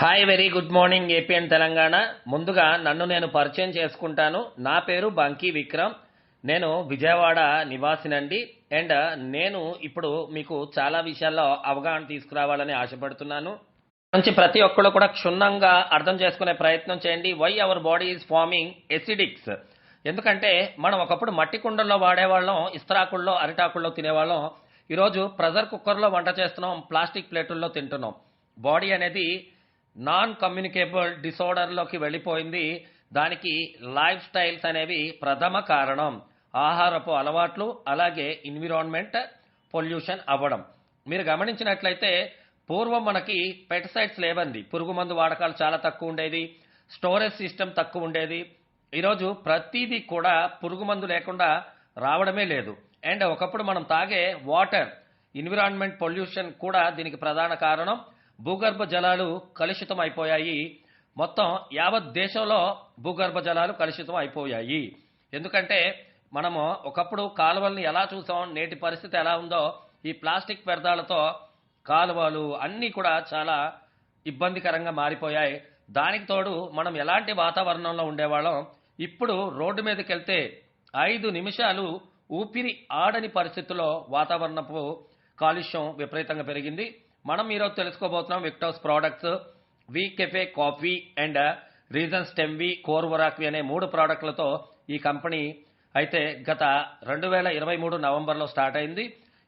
Hi very good morning APN Telangana ముందుగా నన్ను నేను పరిచయం చేసుకుంటాను. నా పేరు బంకీ విక్రమ్. నేను విజయవాడ నివాసినండి. అండ్ నేను ఇప్పుడు మీకు చాలా విషయాల్లో అవగాహన తీసుకురావాలని ఆశపడుతున్నాను. నుంచి ప్రతి ఒక్కళ్ళు కూడా క్షుణ్ణంగా అర్థం చేసుకునే ప్రయత్నం చేయండి. Why our body is forming acidics ఎందుకంటే మనం ఒకప్పుడు మట్టి కుండల్లో వాడేవాళ్ళం ఇస్త్రాకుల్లో అరిటాకుల్లో తినేవాళ్ళం. ఈరోజు ప్రెజర్ కుక్కర్లో వంట చేస్తున్నాం ప్లాస్టిక్ ప్లేటుల్లో తింటున్నాం. బాడీ అనేది నాన్ కమ్యూనికేబుల్ డిసార్డర్లోకి వెళ్ళిపోయింది. దానికి లైఫ్ స్టైల్స్ అనేవి ప్రథమ కారణం. ఆహారపు అలవాట్లు అలాగే ఎన్విరాన్మెంట్ పొల్యూషన్ అవ్వడం. మీరు గమనించినట్లయితే పూర్వం మనకి పెటిసైడ్స్ లేవండి. పురుగు మందు వాడకాలు చాలా తక్కువ ఉండేది. స్టోరేజ్ సిస్టమ్ తక్కువ ఉండేది. ఈరోజు ప్రతిదీ కూడా పురుగు మందు లేకుండా రావడమే లేదు. అండ్ ఒకప్పుడు మనం తాగే వాటర్ ఎన్విరాన్మెంట్ పొల్యూషన్ కూడా దీనికి ప్రధాన కారణం. భూగర్భ జలాలు కలుషితం అయిపోయాయి మొత్తం యావత్ దేశంలో భూగర్భ జలాలు కలుషితం అయిపోయాయి ఎందుకంటే మనము ఒకప్పుడు కాలువల్ని ఎలా చూసాం నేటి పరిస్థితి ఎలా ఉందో ఈ ప్లాస్టిక్ వ్యర్థాలతో కాలువలు అన్నీ కూడా చాలా ఇబ్బందికరంగా మారిపోయాయి. దానికి తోడు మనం ఎలాంటి వాతావరణంలో ఉండేవాళ్ళం? ఇప్పుడు రోడ్డు మీదకి వెళ్తే ఐదు నిమిషాలు ఊపిరి ఆడని పరిస్థితుల్లో వాతావరణపు కాలుష్యం విపరీతంగా పెరిగింది. మనం ఈరోజు తెలుసుకోబోతున్నాం Victos products V cafe coffee and reason స్టెమ్వి కోర్వరాక్వి అనే మూడు ప్రోడక్ట్లతో ఈ కంపెనీ అయితే గత రెండు వేల ఇరవై మూడు నవంబర్లో స్టార్ట్ అయింది.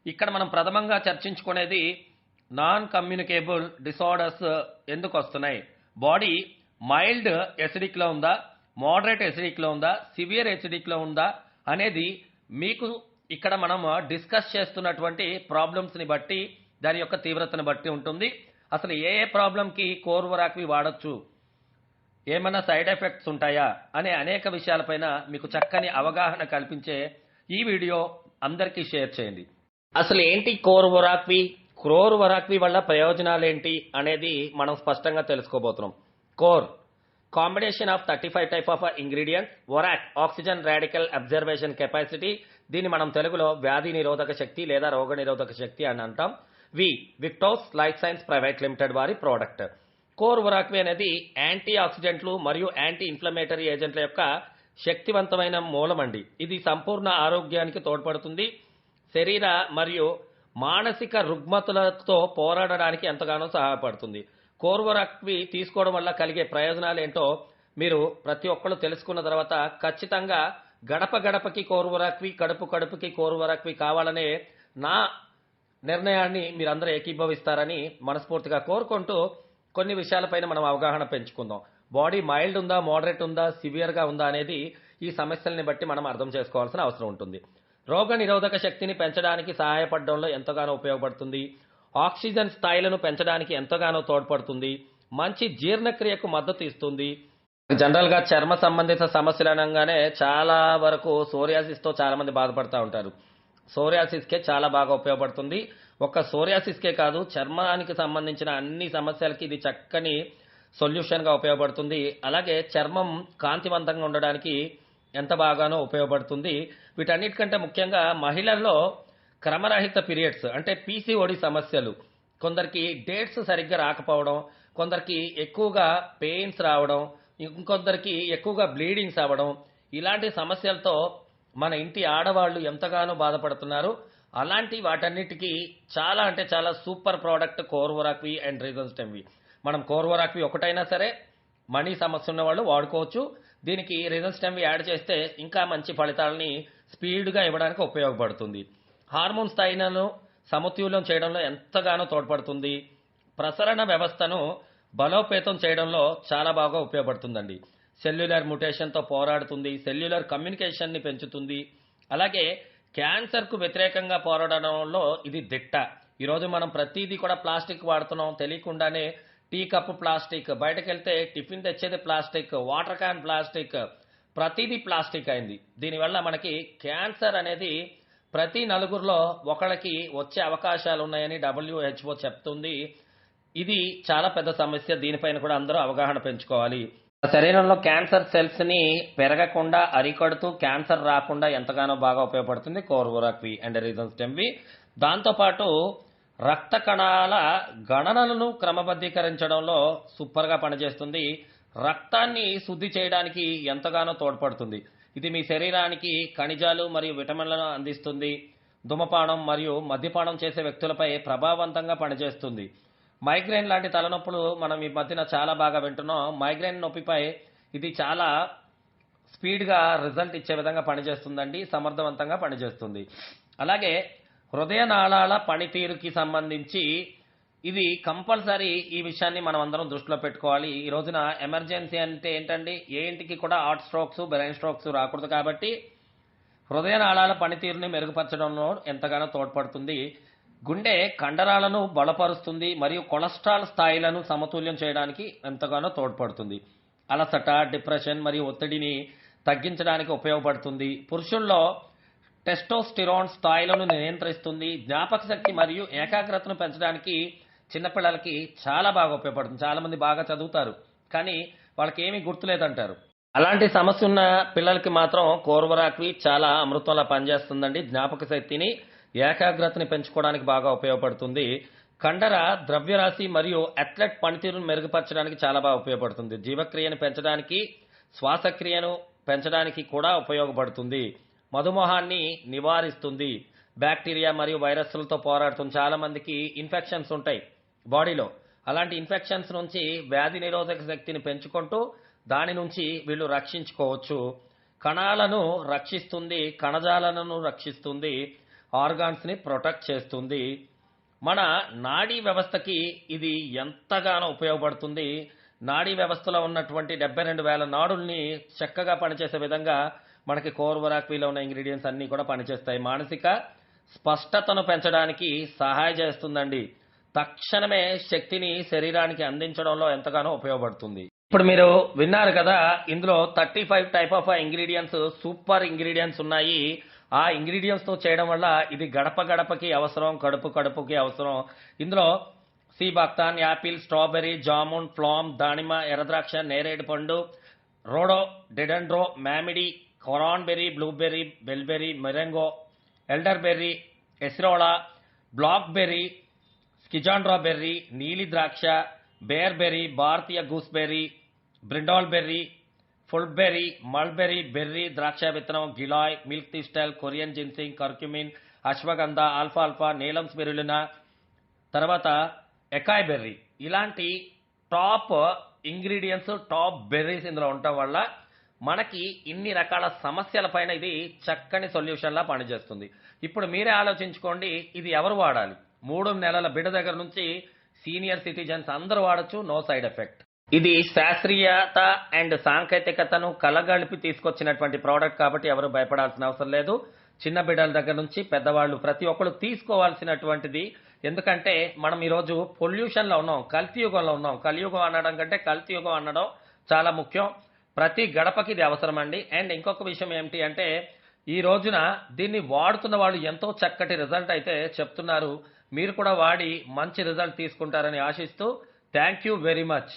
ఇక్కడ మనం ప్రథమంగా చర్చించుకునేది నాన్ కమ్యూనికేబుల్ డిసార్డర్స్ ఎందుకు వస్తున్నాయి? బాడీ మైల్డ్ ఎసిడిక్లో ఉందా? మోడరేట్ ఎసిడిక్లో ఉందా? సివియర్ ఎసిడిక్లో ఉందా? అనేది మీకు ఇక్కడ మనం డిస్కస్ చేస్తున్నటువంటి ప్రాబ్లమ్స్ని బట్టి దాని యొక్క తీవ్రతను బట్టి ఉంటుంది. అసలు ఏ ఏ ప్రాబ్లంకి కోర్వరాక్వి వాడొచ్చు? ఏమైనా సైడ్ ఎఫెక్ట్స్ ఉంటాయా? అనే అనేక విషయాలపైన మీకు చక్కని అవగాహన కల్పించే ఈ వీడియో అందరికీ షేర్ చేయండి. అసలు ఏంటి కోర్వరాక్వి? క్రోర్వరాక్వి వల్ల ప్రయోజనాలు ఏంటి అనేది మనం స్పష్టంగా తెలుసుకోబోతున్నాం. Core combination of thirty five type of ingredients వరాక్ oxygen radical observation capacity దీన్ని మనం తెలుగులో వ్యాధి నిరోధక శక్తి లేదా రోగ నిరోధక శక్తి అని అంటాం. V Victos life science private limited వారి ప్రోడక్ట్. కోర్ వరాక్వి అనేది యాంటీ ఆక్సిడెంట్లు మరియు యాంటీ ఇన్ఫ్లమేటరీ ఏజెంట్ల యొక్క శక్తివంతమైన మూలమండి ఇది సంపూర్ణ ఆరోగ్యానికి తోడ్పడుతుంది. శరీర మరియు మానసిక రుగ్మతులతో పోరాడడానికి ఎంతగానో సహాయపడుతుంది. కోర్వరాక్వి తీసుకోవడం వల్ల కలిగే ప్రయోజనాలు ఏంటో మీరు ప్రతి ఒక్కరు తెలుసుకున్న తర్వాత ఖచ్చితంగా గడప గడపకి కోర్వరాక్వి కడుపు కడుపుకి కోర్వరాక్వి కావాలనే నా నిర్ణయాన్ని మీరందరూ ఏకీభవిస్తారని మనస్ఫూర్తిగా కోరుకుంటూ కొన్ని విషయాలపైన మనం అవగాహన పెంచుకుందాం. బాడీ మైల్డ్ ఉందా మోడరేట్ ఉందా సివియర్గా ఉందా అనేది ఈ సమస్యల్ని బట్టి మనం అర్థం చేసుకోవాల్సిన అవసరం ఉంటుంది. రోగ నిరోధక శక్తిని పెంచడానికి సహాయపడడంలో ఎంతగానో ఉపయోగపడుతుంది. ఆక్సిజన్ స్థాయిలను పెంచడానికి ఎంతగానో తోడ్పడుతుంది. మంచి జీర్ణక్రియకు మద్దతు ఇస్తుంది. జనరల్గా చర్మ సంబంధిత సమస్యలు అనగానే చాలా వరకు సోరియాసిస్తో చాలా మంది బాధపడతా ఉంటారు. సోరియాసిస్కే చాలా బాగా ఉపయోగపడుతుంది. ఒక్క సోరియాసిస్కే కాదు చర్మానికి సంబంధించిన అన్ని సమస్యలకి ఇది చక్కని సొల్యూషన్గా ఉపయోగపడుతుంది. అలాగే చర్మం కాంతివంతంగా ఉండడానికి ఎంత బాగానో ఉపయోగపడుతుంది. వీటన్నిటికంటే ముఖ్యంగా మహిళల్లో క్రమరహిత పీరియడ్స్ అంటే పీసీఓడి సమస్యలు కొందరికి డేట్స్ సరిగ్గా రాకపోవడం కొందరికి ఎక్కువగా పెయిన్స్ రావడం ఇంకొందరికి ఎక్కువగా బ్లీడింగ్స్ అవ్వడం ఇలాంటి సమస్యలతో మన ఇంటి ఆడవాళ్ళు ఎంతగానో బాధపడుతున్నారు. అలాంటి వాటన్నిటికీ చాలా అంటే చాలా సూపర్ ప్రోడక్ట్ కోర్వరాక్వి అండ్ రీజన్స్ టెంవి మనం కోర్వరాక్వి ఒకటైనా సరే మనీ సమస్య ఉన్న వాళ్ళు వాడుకోవచ్చు. దీనికి రీజన్స్ టెమ్వి యాడ్ చేస్తే ఇంకా మంచి ఫలితాలని స్పీడ్గా ఇవ్వడానికి ఉపయోగపడుతుంది. హార్మోన్ స్థాయిలను సమతుల్యం చేయడంలో ఎంతగానో తోడ్పడుతుంది. ప్రసరణ వ్యవస్థను బలోపేతం చేయడంలో చాలా బాగా ఉపయోగపడుతుందండి. సెల్యులర్ మ్యుటేషన్తో పోరాడుతుంది సెల్యులర్ కమ్యూనికేషన్ని పెంచుతుంది. అలాగే క్యాన్సర్కు వ్యతిరేకంగా పోరాడడంలో ఇది దిట్ట. ఈరోజు మనం ప్రతిదీ కూడా ప్లాస్టిక్ వాడుతున్నాం. తెలియకుండానే టీ కప్ ప్లాస్టిక్ బయటకు వెళ్తే టిఫిన్ తెచ్చేది ప్లాస్టిక్ వాటర్ క్యాన్ ప్లాస్టిక్ ప్రతిదీ ప్లాస్టిక్ అయింది. దీనివల్ల మనకి క్యాన్సర్ అనేది ప్రతి నలుగురిలో ఒకళ్ళకి వచ్చే అవకాశాలు ఉన్నాయని డబ్ల్యూహెచ్ఓ చెప్తుంది. ఇది చాలా పెద్ద సమస్య. దీనిపైన కూడా అందరూ అవగాహన పెంచుకోవాలి. శరీరంలో క్యాన్సర్ సెల్స్ని పెరగకుండా అరికడుతూ క్యాన్సర్ రాకుండా ఎంతగానో బాగా ఉపయోగపడుతుంది. కోర్వరాక్వి అండ్ రీజన్స్ టెంవి దాంతోపాటు రక్త కణాల గణనలను క్రమబద్ధీకరించడంలో సూపర్గా పనిచేస్తుంది. రక్తాన్ని శుద్ధి చేయడానికి ఎంతగానో తోడ్పడుతుంది. ఇది మీ శరీరానికి ఖనిజాలు మరియు విటమిన్లను అందిస్తుంది. ధూమపానం మరియు మద్యపానం చేసే వ్యక్తులపై ప్రభావవంతంగా పనిచేస్తుంది. మైగ్రేన్ లాంటి తలనొప్పులు మనం ఈ మధ్యన చాలా బాగా వింటున్నాం. మైగ్రేన్ నొప్పిపై ఇది చాలా స్పీడ్గా రిజల్ట్ ఇచ్చే విధంగా పనిచేస్తుందండి సమర్థవంతంగా పనిచేస్తుంది. అలాగే హృదయ నాళాల పనితీరుకి సంబంధించి ఇది కంపల్సరీ ఈ విషయాన్ని మనం అందరం దృష్టిలో పెట్టుకోవాలి. ఈ రోజున ఎమర్జెన్సీ అంటే ఏంటండి? ఏ ఇంటికి కూడా హార్ట్ స్ట్రోక్స్ బ్రెయిన్ స్ట్రోక్స్ రాకూడదు కాబట్టి హృదయ నాళాల పనితీరుని మెరుగుపరచడంలో ఎంతగానో తోడ్పడుతుంది. గుండె కండరాలను బలపరుస్తుంది మరియు కొలెస్ట్రాల్ స్థాయిలను సమతుల్యం చేయడానికి ఎంతగానో తోడ్పడుతుంది. అలసట డిప్రెషన్ మరియు ఒత్తిడిని తగ్గించడానికి ఉపయోగపడుతుంది. పురుషుల్లో టెస్టోస్టిరాన్ స్థాయిలను నియంత్రిస్తుంది. జ్ఞాపక శక్తి మరియు ఏకాగ్రతను పెంచడానికి చిన్నపిల్లలకి చాలా బాగా ఉపయోగపడుతుంది. చాలా మంది బాగా చదువుతారు కానీ వాళ్ళకి ఏమీ గుర్తులేదంటారు. అలాంటి సమస్య ఉన్న పిల్లలకి మాత్రం కోర్వరాక్వి చాలా అమృతంలా పనిచేస్తుందండి. జ్ఞాపక శక్తిని ఏకాగ్రతని పెంచుకోవడానికి బాగా ఉపయోగపడుతుంది. కండర ద్రవ్యరాశి మరియు అథ్లెట్ పనితీరును మెరుగుపరచడానికి చాలా బాగా ఉపయోగపడుతుంది. జీవక్రియను పెంచడానికి శ్వాసక్రియను పెంచడానికి కూడా ఉపయోగపడుతుంది. మధుమేహాన్ని నివారిస్తుంది. బ్యాక్టీరియా మరియు వైరస్లతో పోరాడుతుంది చాలా మందికి ఇన్ఫెక్షన్స్ ఉంటాయి బాడీలో. అలాంటి ఇన్ఫెక్షన్స్ నుంచి వ్యాధి నిరోధక శక్తిని పెంచుకుంటూ దాని నుంచి వీళ్ళు రక్షించుకోవచ్చు. కణాలను రక్షిస్తుంది కణజాలను రక్షిస్తుంది. ఆర్గాన్స్ని ప్రొటెక్ట్ చేస్తుంది. మన నాడీ వ్యవస్థకి ఇది ఎంతగానో ఉపయోగపడుతుంది. నాడీ వ్యవస్థలో ఉన్నటువంటి డెబ్బై రెండు వేల నాడుల్ని చక్కగా పనిచేసే విధంగా మనకి కోర్వరాక్వీలో ఉన్న ఇంగ్రీడియంట్స్ అన్నీ కూడా పనిచేస్తాయి. మానసిక స్పష్టతను పెంచడానికి సహాయ చేస్తుందండి. తక్షణమే శక్తిని శరీరానికి అందించడంలో ఎంతగానో ఉపయోగపడుతుంది. ఇప్పుడు మీరు విన్నారు కదా ఇందులో thirty five type of ingredients super ingredients ఉన్నాయి. ఆ ఇంగ్రీడియంట్స్తో చేయడం వల్ల ఇది గడప గడపకి అవసరం కడుపు కడుపుకి అవసరం. ఇందులో sea buckthorn apple strawberry jamun plum దానిమ్మ ఎర్రద్రాక్ష నేరేడు పండు రోడో డెడెండ్రో మామిడి cranberry blueberry bilberry మెరెంగో elderberry acerola black schisandra berry నీలి ద్రాక్ష బేర్బెర్రీ భారతీయ గూస్బెర్రీ బ్రిండాల్ బెర్రీ ఫుల్బెర్రీ మల్బెర్రీ బెర్రీ ద్రాక్ష విత్తనం giloy milk thistle Korean ginseng curcumin ashwagandha alpha ఆల్ఫా నీలం స్పిరులినా తర్వాత ఎకాయ్ బెర్రీ ఇలాంటి టాప్ ఇంగ్రీడియంట్స్ టాప్ బెర్రీస్ ఇందులో ఉండటం వల్ల మనకి ఇన్ని రకాల సమస్యల పైన ఇది చక్కని సొల్యూషన్లా పనిచేస్తుంది. ఇప్పుడు మీరే ఆలోచించుకోండి ఇది ఎవరు వాడాలి? మూడు నెలల బిడ్డ దగ్గర నుంచి సీనియర్ సిటిజన్స్ అందరూ వాడచ్చు నో సైడ్ ఎఫెక్ట్ ఇది శాస్త్రీయత అండ్ సాంకేతికతను కలగలిపి తీసుకొచ్చినటువంటి ప్రోడక్ట్ కాబట్టి ఎవరు భయపడాల్సిన అవసరం లేదు. చిన్న బిడ్డల దగ్గర నుంచి పెద్దవాళ్ళు ప్రతి ఒక్కరు తీసుకోవాల్సినటువంటిది. ఎందుకంటే మనం ఈరోజు పొల్యూషన్లో ఉన్నాం కల్తీ యుగంలో ఉన్నాం. కలియుగం అనడం కంటే కల్తీ యుగం అనడం చాలా ముఖ్యం. ప్రతి గడపకి ఇది అవసరం అండి అండ్ ఇంకొక విషయం ఏమిటి అంటే ఈ రోజున దీన్ని వాడుతున్న వాళ్ళు ఎంతో చక్కటి రిజల్ట్ అయితే చెప్తున్నారు. మీరు కూడా వాడి మంచి రిజల్ట్ తీసుకుంటారని ఆశిస్తూ థ్యాంక్ యూ వెరీ మచ్.